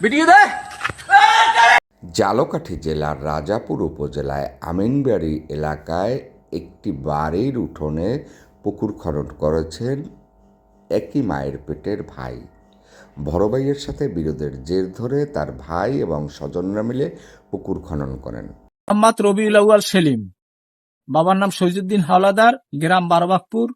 Video দে। জালকাঠি জেলার রাজাপুর উপজেলায় আমিনবাড়ি এলাকায় একটি বাড়ির উঠোনে পুকুর খনন করেছেন একই মায়ের পেটের ভাই। বড় ভাইয়ের সাথে বিরোধের জের ধরে তার ভাই এবং স্বজনরা মিলে পুকুর খনন করেন। মোহাম্মদ রবিউল আউয়াল সেলিম। বাবার নাম শহীদুদ্দিন হাওলাদার গ্রাম বারবাকপুর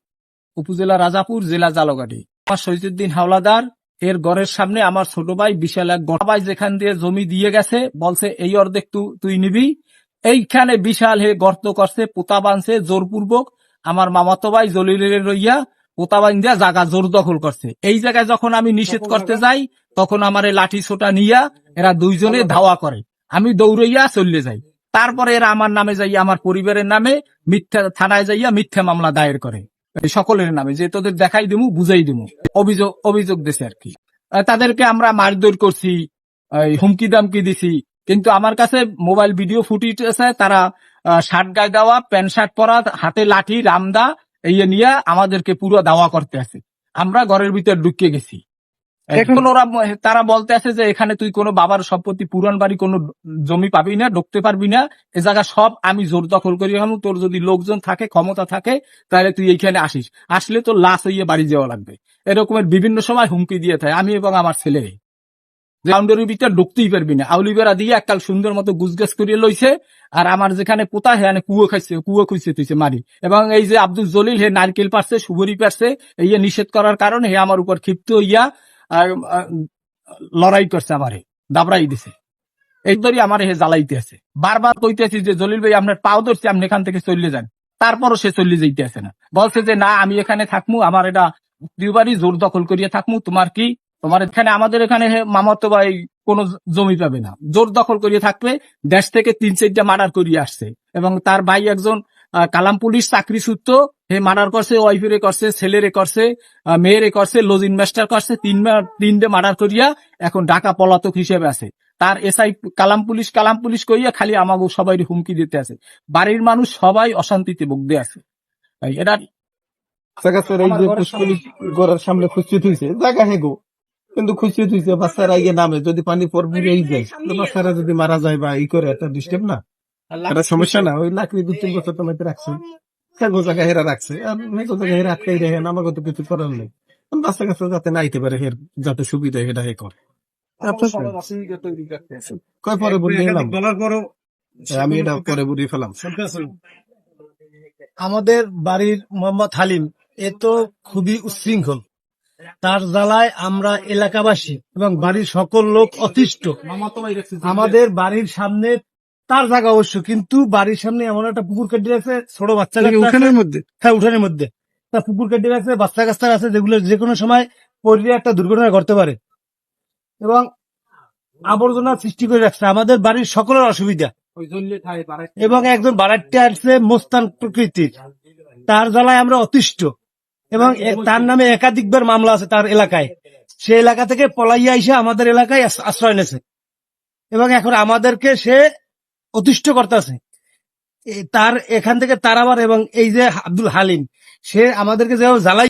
উপজেলা রাজাপুর জেলা জালগাড়ি আমার শহীদুদ্দিন হাওলাদার এর ঘরের সামনে আমার ছোট ভাই বিশাল এক ভাই যেখান দিয়ে জমি দিয়ে গেছে বলছে এই অর্ধেক তুই নিবি। এইখানে বিশাল হে গর্ত করছে পোতা বানছে জোরপূর্বক। আমার মামাতো ভাই জলিলের রইয়া পোতা বান জায়গা জোর দখল করছে। এই জায়গায় যখন আমি নিষেধ করতে যাই তখন আমার এই লাঠি ছোটা নিয়া এরা দুইজনে ধাওয়া করে। আমি দৌড়াইয়া চলে যাই। তারপরে এরা আমার নামে যাইয়া আমার পরিবারের নামে মিথ্যা থানায় যাইয়া মিথ্যা মামলা দায়ের করে। সকলের নামে, যে তোদের দেখাই দিমু, বুঝাই দিমু। অভিযোগ অভিযোগ দিছে আর কি। তাদেরকে আমরা মারধর করছি হুমকি দামকি দিছি। কিন্তু আমার কাছে মোবাইল ভিডিও ফুটেজ আছে, তারা শার্ট গায়ে দেওয়া, প্যান্ট শার্ট পরা, হাতে লাঠি, রামদা এই নিয়ে আমাদেরকে পুরো দাওয়া করতে আছে। আমরা ঘরের ভিতর ঢুকিয়ে গেছি। এখন ওরা তারা বলতে আছে যে এখানে তুই কোনো বাবার সম্পত্তি পুরান বাড়ি কোনো জমি পাবি না ঢুকতে পারবি না এ জায়গা সব আমি জোর দখল করি হামু তোর যদি লোকজন থাকে ক্ষমতা থাকে তাহলে তুই এইখানে আসিস। আসলে তোর লাশ হইয়ে বাড়ি যাওয়া লাগবে। এরকমের বিভিন্ন সময় হুমকি দিয়ে থাকে আমি এবং আমার ছেলে। ভিতর ঢুকতেই পারবি না। আউলিবেরা দিয়ে এককাল সুন্দর মতো গুজগাছ করিয়ে লইছে আর আমার যেখানে পোতা হ্যাঁ কুয়ো খাইছে কুয়ো খুঁজছে তুইছে মারি। এবং এই যে আব্দুল জলিল হে নারকেল পারছে সুবরি পারছে এই নিষেধ করার কারণে হে আমার উপর ক্ষিপ্ত হইয়া লড়াই করছে আমারে, দাবড়াই দিছে। এই ধরি আমার হে জ্বালাইতে আছে। বারবার কইতেছি যে, জলিল ভাই, আপনার পাও ধরছি, আপনি এখান থেকে চলে যান। তারপরও সে চলে যাইতে আছে না। বলছে যে, না, আমি এখানে থাকমু, আমার এটা দুবারই জোর দখল করিয়া থাকমু, তোমার কি? তোমার এখানে, আমাদের এখানে মামাতো ভাই কোন জমি পাবে না। জোর দখল করিয়ে থাকবে, দেশ থেকে তিন চারটা মার্ডার করিয়ে আসছে। এবং তার ভাই একজন কালাম পুলিশ চাকরি সূত্র হে মার্ডার করছে ওয়াইফেরে করছে ছেলেরে করছে মেয়েরে করছে লজ ইনভেস্টার করছে তিন তিনটে মার্ডার করিয়া এখন ঢাকা পলাতক হিসেবে আছে। তার SI Kalam police Kalam police করিয়া খালি আমাকে সবাই হুমকি দিতে আছে। বাড়ির মানুষ সবাই অশান্তিতে ভুগতে আছে। এটা জায়গাটার এই যে পুষ্করিত গড়ের সামনে। থুইছে জায়গা হেগো কিন্তু খুঁজতে থুইছে বাচ্চারা ইয়ে নামে যদি পানি পর বুড়েই যায় বাচ্চারা যদি মারা যায় বা ই করে একটা ডিস্টার্ব না? একটা সমস্যা না ওই লাকড়ি দু তিন বছর তোমাকে রাখছে। সেগো জায়গা হেরা রাখছে। আর মেগো জায়গা হেরা আটকাই রেখে আমাকে তো কিছু করার নেই। বাচ্চা কাছে যাতে না পারে হের যাতে সুবিধা এটা হে করে। কয় পরে বলি এলাম? আমি এটা পরে বুড়ি ফেলাম। আমাদের বাড়ির মোহাম্মদ হালিম এ তো খুবই উচ্ছৃঙ্খল তার জ্বালায় আমরা এলাকাবাসী এবং বাড়ির সকল লোক অতিষ্ঠ। আমাদের বাড়ির সামনে তার জায়গা অবশ্য কিন্তু বাড়ির সামনে এমন একটা পুকুর কেটে রাখছে ছোট বাচ্চা উঠানের মধ্যে? হ্যাঁ উঠানের মধ্যে। তা পুকুর কেটে রাখছে বাচ্চা কাচ্চা আছে যেগুলো যে কোনো সময় পড়লে একটা দুর্ঘটনা ঘটতে পারে। এবং আবর্জনা সৃষ্টি করে রাখছে। আমাদের বাড়ির সকলের অসুবিধা। এবং একজন বাড়াইতে আসছে মোস্তান প্রকৃতির। তার জ্বালায় আমরা অতিষ্ঠ। এবং তার নামে একাধিকবার মামলা আছে তার এলাকায়। সে এলাকা থেকে পলাইয়া এসে আমাদের এলাকায় আশ্রয় নেছে এবং এখন আমাদেরকে সে অতিষ্ঠ করতেছে তার, এখান থেকে তারাবার এবং এই যে আব্দুল হালিম, সে আমাদেরকে যেভাবে জ্বালাই